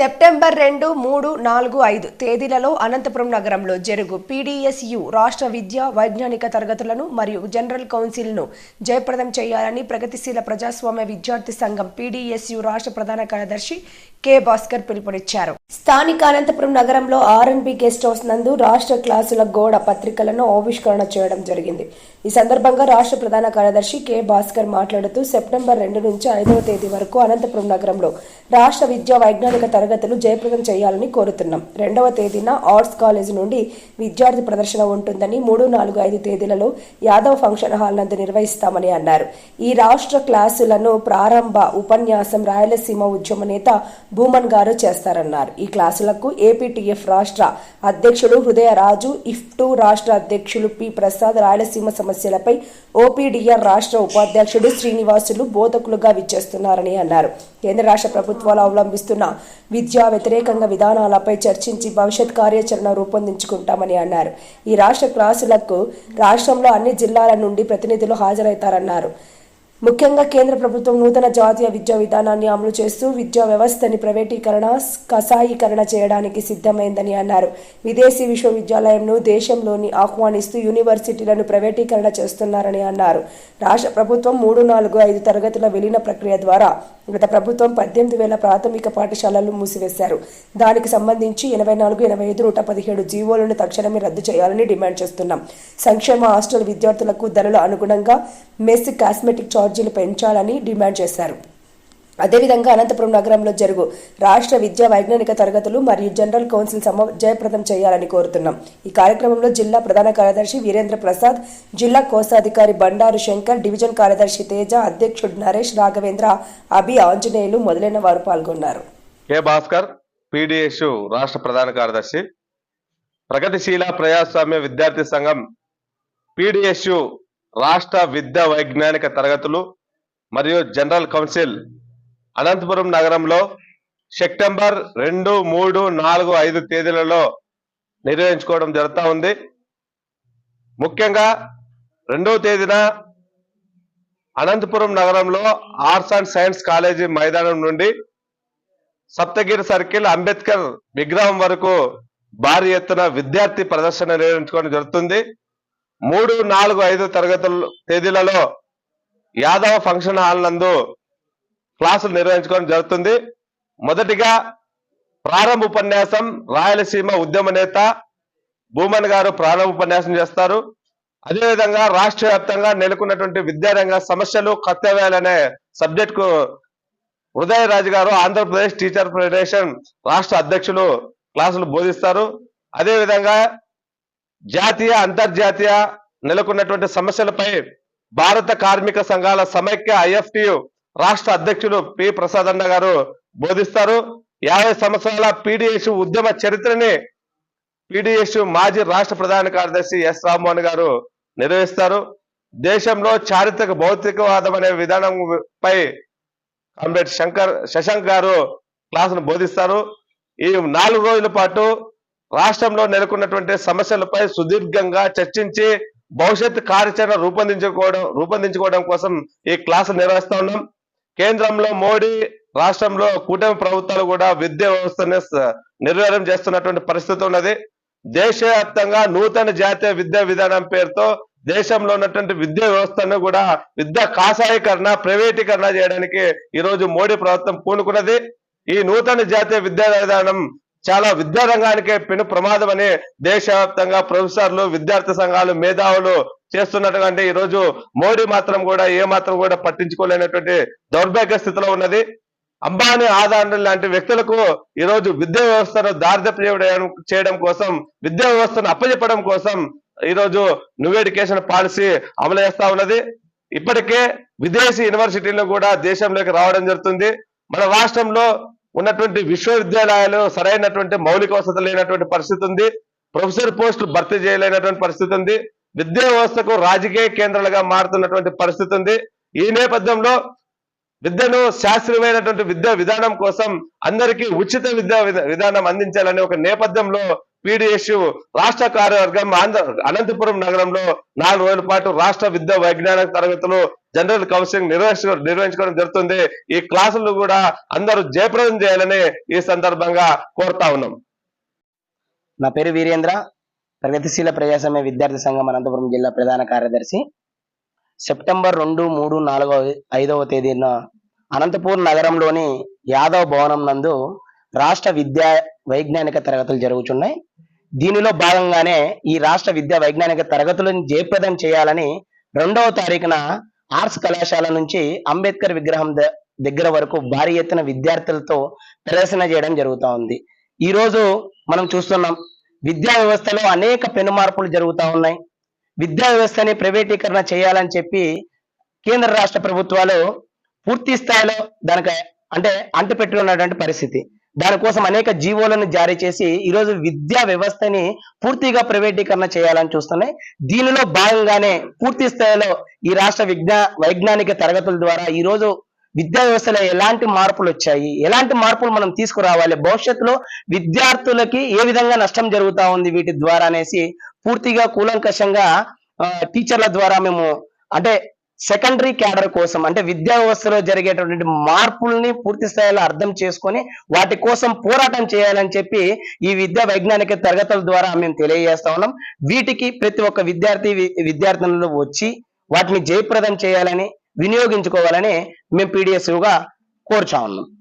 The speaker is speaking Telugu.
సెప్టెంబర్ రెండు మూడు నాలుగు ఐదు తేదీలలో అనంతపురం నగరంలో జరుగు పీడీఎస్యు రాష్ట్ర విద్యా వైజ్ఞానిక తరగతులను మరియు జనరల్ కౌన్సిల్ను జయప్రదం చేయాలని ప్రగతిశీల ప్రజాస్వామ్య విద్యార్థి సంఘం పీడీఎస్యు రాష్ట్ర ప్రధాన కార్యదర్శి కె భాస్కర్ పిలుపునిచ్చారు. స్థానిక అనంతపురం నగరంలో ఆర్ఎన్బి గెస్ట్ హౌస్ నందు రాష్ట్ర క్లాసుల గోడ పత్రికలను ఆవిష్కరణ చేయడం జరిగింది. ఈ సందర్భంగా రాష్ట్ర ప్రధాన కార్యదర్శి కె భాస్కర్ మాట్లాడుతూ సెప్టెంబర్ రెండు నుంచి ఐదవ తేదీ వరకు అనంతపురం నగరంలో రాష్ట్ర విద్యా వైజ్ఞానిక తరగతులు జయప్రదం చేయాలని కోరుతున్నాం. రెండవ తేదీన ఆర్ట్స్ కాలేజ్ నుండి విద్యార్థి ప్రదర్శన ఉంటుందని మూడు నాలుగు ఐదు తేదీలలో యాదవ్ ఫంక్షన్ హాల్ నందు నిర్వహిస్తామని అన్నారు. ఈ రాష్ట్ర క్లాసులను ప్రారంభ ఉపన్యాసం రాయలసీమ ఉద్యమ నేత భూమన్ గారు చేస్తారన్నారు. ఈ క్లాసులకు ఏపీటీఎఫ్ రాష్ట్ర అధ్యక్షుడు హృదయరాజు ఇఫ్టు రాష్ట్ర అధ్యక్షులు పి. ప్రసాద్ రాయలసీమ సమస్యలపై ఓపీడీఆర్ రాష్ట్ర ఉపాధ్యక్షుడు శ్రీనివాసులు బోధకులుగా విచ్చేస్తున్నారని అన్నారు. కేంద్ర రాష్ట్ర ప్రభుత్వాలు అవలంబిస్తున్న విద్యా వ్యతిరేకంగా విధానాలపై చర్చించి భవిష్యత్ కార్యాచరణ రూపొందించుకుంటామని అన్నారు. ఈ రాష్ట్ర క్లాసులకు రాష్ట్రంలో అన్ని జిల్లాల నుండి ప్రతినిధులు హాజరవుతారన్నారు ముఖ్యంగా కేంద్ర ప్రభుత్వం నూతన జాతీయ విద్యా విధానాన్ని అమలు చేస్తూ విద్యా వ్యవస్థని ప్రైవేటీకరణ కసాయీకరణ చేయడానికి సిద్ధమైందని అన్నారు. విదేశీ విశ్వవిద్యాలయంను దేశంలోని ఆహ్వానిస్తూ యూనివర్సిటీలను ప్రైవేటీకరణ చేస్తున్నారని అన్నారు. రాష్ట్ర ప్రభుత్వం మూడు నాలుగు ఐదు తరగతుల విలీన ప్రక్రియ ద్వారా గత ప్రభుత్వం పద్దెనిమిది వేల ప్రాథమిక పాఠశాలలు మూసివేశారు. దానికి సంబంధించి ఎనభై నాలుగు ఎనభై ఐదు నూట పదిహేడు జీవోలను తక్షణమే రద్దు చేయాలని డిమాండ్ చేస్తున్నాం. సంక్షేమ హాస్టల్ విద్యార్థులకు ధరల అనుగుణంగా మెస్ కాస్మెటిక్ ఛార్జీలు పెంచాలని డిమాండ్ చేశారు. అదేవిధంగా అనంతపురం నగరంలో జరుగు రాష్ట్ర విద్యా వైజ్ఞానిక తరగతులు మరియు జనరల్ కౌన్సిల్ సమ జయప్రదం చేయాలని కోరుతున్నాం. ఈ కార్యక్రమంలో జిల్లా ప్రధాన కార్యదర్శి వీరేంద్ర ప్రసాద్ జిల్లా కోశాధికారి బండారు శంకర్ డివిజన్ కార్యదర్శి తేజ అధ్యక్షుడు నరేష్ రాఘవేంద్ర అభి ఆంజనేయులు మొదలైన వారు పాల్గొన్నారు. కె భాస్కర్ పీడిఎస్ రాష్ట్ర ప్రధాన కార్యదర్శి. ప్రగతిశీల ప్రజాస్వామ్య విద్యార్థి సంఘం పిడిఎస్ రాష్ట్ర విద్యా వైజ్ఞానిక తరగతులు మరియు జనరల్ కౌన్సిల్ అనంతపురం నగరంలో సెప్టెంబర్ రెండు మూడు నాలుగు ఐదు తేదీలలో నిర్వహించుకోవడం జరుగుతూ ఉంది. ముఖ్యంగా రెండవ తేదీన అనంతపురం నగరంలో ఆర్ట్స్ అండ్ సైన్స్ కాలేజీ మైదానం నుండి సప్తగిరి సర్కిల్ అంబేద్కర్ విగ్రహం వరకు భారీ ఎత్తున విద్యార్థి ప్రదర్శన నిర్వహించుకోవడం జరుగుతుంది. మూడు నాలుగు ఐదు తరగతుల తేదీలలో యాదవ ఫంక్షన్ హాల్ నందు క్లాసులు నిర్వహించుకోవడం జరుగుతుంది. మొదటిగా ప్రారంభ ఉపన్యాసం రాయలసీమ ఉద్యమ నేత భూమన్ గారు ప్రారంభ ఉపన్యాసం చేస్తారు. అదేవిధంగా రాష్ట్ర వ్యాప్తంగా నెలకొన్నటువంటి విద్యారంగ సమస్యలు కర్తవ్యాలు అనే సబ్జెక్ట్కు ఉదయరాజు గారు ఆంధ్రప్రదేశ్ టీచర్ ఫెడరేషన్ రాష్ట్ర అధ్యక్షులు క్లాసులు బోధిస్తారు. అదేవిధంగా జాతీయ అంతర్జాతీయ నెలకొన్నటువంటి సమస్యలపై భారత కార్మిక సంఘాల సమైక్య ఐఎఫ్టియు రాష్ట్ర అధ్యక్షుడు పి. ప్రసాద్ అన్న గారు బోధిస్తారు. యాభై సంవత్సరాల పీడిఎస్ ఉద్యమ చరిత్రని పీడిఎస్ మాజీ రాష్ట్ర ప్రధాన కార్యదర్శి ఎస్ రామ్మోహన్ గారు నిర్వహిస్తారు. దేశంలో చారిత్రక భౌతికవాదం అనే విధానం పై కామ్రేడ్ శంకర్ శశాంక్ గారు క్లాసును బోధిస్తారు. ఈ నాలుగు రోజుల పాటు రాష్ట్రంలో నెలకొన్నటువంటి సమస్యలపై సుదీర్ఘంగా చర్చించి భవిష్యత్ కార్యాచరణ రూపొందించుకోవడం రూపొందించుకోవడం కోసం ఈ క్లాసులు నిర్వహిస్తా ఉన్నాం. కేంద్రంలో మోడీ రాష్ట్రంలో కూటమి ప్రభుత్వాలు కూడా విద్యా వ్యవస్థని స- నిర్వీర్యం చేస్తున్నటువంటి పరిస్థితి ఉన్నది. దేశవ్యాప్తంగా నూతన జాతీయ విద్యా విధానం పేరుతో దేశంలో ఉన్నటువంటి విద్యా వ్యవస్థను కూడా విద్యా కాషాయీకరణ ప్రైవేటీకరణ చేయడానికి ఈ రోజు మోడీ ప్రభుత్వం పూనుకున్నది. ఈ నూతన జాతీయ విద్యా విధానం చాలా విద్యా రంగానికే పెను ప్రమాదం అని దేశవ్యాప్తంగా ప్రొఫెసర్లు విద్యార్థి సంఘాలు మేధావులు చేస్తున్నటువంటి ఈ రోజు మోడీ మాత్రం కూడా ఏ మాత్రం కూడా పట్టించుకోలేనటువంటి దౌర్భాగ్య స్థితిలో ఉన్నది. అంబానీ ఆదాని లాంటి వ్యక్తులకు ఈ రోజు విద్యా వ్యవస్థను దారిదప్పు చేయడం చేయడం కోసం విద్యా వ్యవస్థను అప్పచెప్పడం కోసం ఈ రోజు న్యూ ఎడ్యుకేషన్ పాలసీ అమలు చేస్తా ఉన్నది. ఇప్పటికే విదేశీ యూనివర్సిటీలు కూడా దేశంలోకి రావడం జరుగుతుంది. మన రాష్ట్రంలో ఉన్నటువంటి విశ్వవిద్యాలయాలు సరైనటువంటి మౌలిక వసతులు లేనటువంటి పరిస్థితి ఉంది. ప్రొఫెసర్ పోస్టులు భర్తీ చేయలేనటువంటి పరిస్థితి ఉంది. విద్యా వ్యవస్థకు రాజకీయ కేంద్రాలుగా మారుతున్నటువంటి పరిస్థితి ఉంది. ఈ నేపథ్యంలో విద్యను శాస్త్రీయమైనటువంటి విద్యా విధానం కోసం అందరికీ ఉచిత విద్యా విధానం అందించాలనే ఒక నేపథ్యంలో పీడిఎస్యు రాష్ట్ర కార్యవర్గం అనంతపురం నగరంలో నాలుగు రోజుల పాటు రాష్ట్ర విద్యా వైజ్ఞానిక తరగతులు జనరల్ కౌన్సిలింగ్ నిర్వహించ నిర్వహించుకోవడం జరుగుతుంది. ఈ క్లాసులు కూడా అందరూ జయప్రదం చేయాలని ఈ సందర్భంగా కోరుతా ఉన్నాం. నా పేరు వీరేంద్ర. ప్రగతిశీల ప్రజాస్వామ్య విద్యార్థి సంఘం అనంతపురం జిల్లా ప్రధాన కార్యదర్శి. సెప్టెంబర్ రెండు మూడు నాలుగో ఐదవ తేదీన అనంతపూర్ నగరంలోని యాదవ్ భవనం నందు రాష్ట్ర విద్యా వైజ్ఞానిక తరగతులు జరుగుతున్నాయి దీనిలో భాగంగానే ఈ రాష్ట్ర విద్యా వైజ్ఞానిక తరగతులను జయప్రదం చేయాలని రెండవ తారీఖున ఆర్ట్స్ కళాశాల నుంచి అంబేద్కర్ విగ్రహం ద- దగ్గర వరకు భారీ ఎత్తున విద్యార్థులతో ప్రదర్శన చేయడం జరుగుతూ ఉంది. ఈ రోజు మనం చూస్తున్నాం విద్యా వ్యవస్థలో అనేక పెను మార్పులు జరుగుతూ ఉన్నాయి. విద్యా వ్యవస్థని ప్రైవేటీకరణ చేయాలని చెప్పి కేంద్ర రాష్ట్ర ప్రభుత్వాలు పూర్తి స్థాయిలో దానికి అంటే అంటుపెట్టి ఉన్నటువంటి పరిస్థితి. దానికోసం అనేక జీవోలను జారీ చేసి ఈ రోజు విద్యా వ్యవస్థని పూర్తిగా ప్రైవేటీకరణ చేయాలని చూస్తున్నాయి. దీనిలో భాగంగానే పూర్తి స్థాయిలో ఈ రాష్ట్ర విజ్ఞా వైజ్ఞానిక తరగతుల ద్వారా ఈ రోజు విద్యా వ్యవస్థలో ఎలాంటి మార్పులు వచ్చాయి? ఎలాంటి మార్పులు మనం తీసుకురావాలి? భవిష్యత్తులో విద్యార్థులకి ఏ విధంగా నష్టం జరుగుతా ఉంది వీటి ద్వారా అనేసి పూర్తిగా కూలంకషంగా ఆ, టీచర్ల ద్వారా మేము అంటే సెకండరీ క్యాడర్ కోసం అంటే విద్యా వ్యవస్థలో జరిగేటటువంటి మార్పుల్ని పూర్తి స్థాయిలో అర్థం చేసుకొని వాటి కోసం పోరాటం చేయాలని చెప్పి ఈ విద్యా వైజ్ఞానిక తరగతుల ద్వారా మేము తెలియజేస్తా ఉన్నాం. వీటికి ప్రతి ఒక్క విద్యార్థి వి- విద్యార్థినులు వచ్చి వాటిని జయప్రదం చేయాలని వినియోగించుకోవాలని మేము పీడిఎస్గా కోరుచా ఉన్నాం.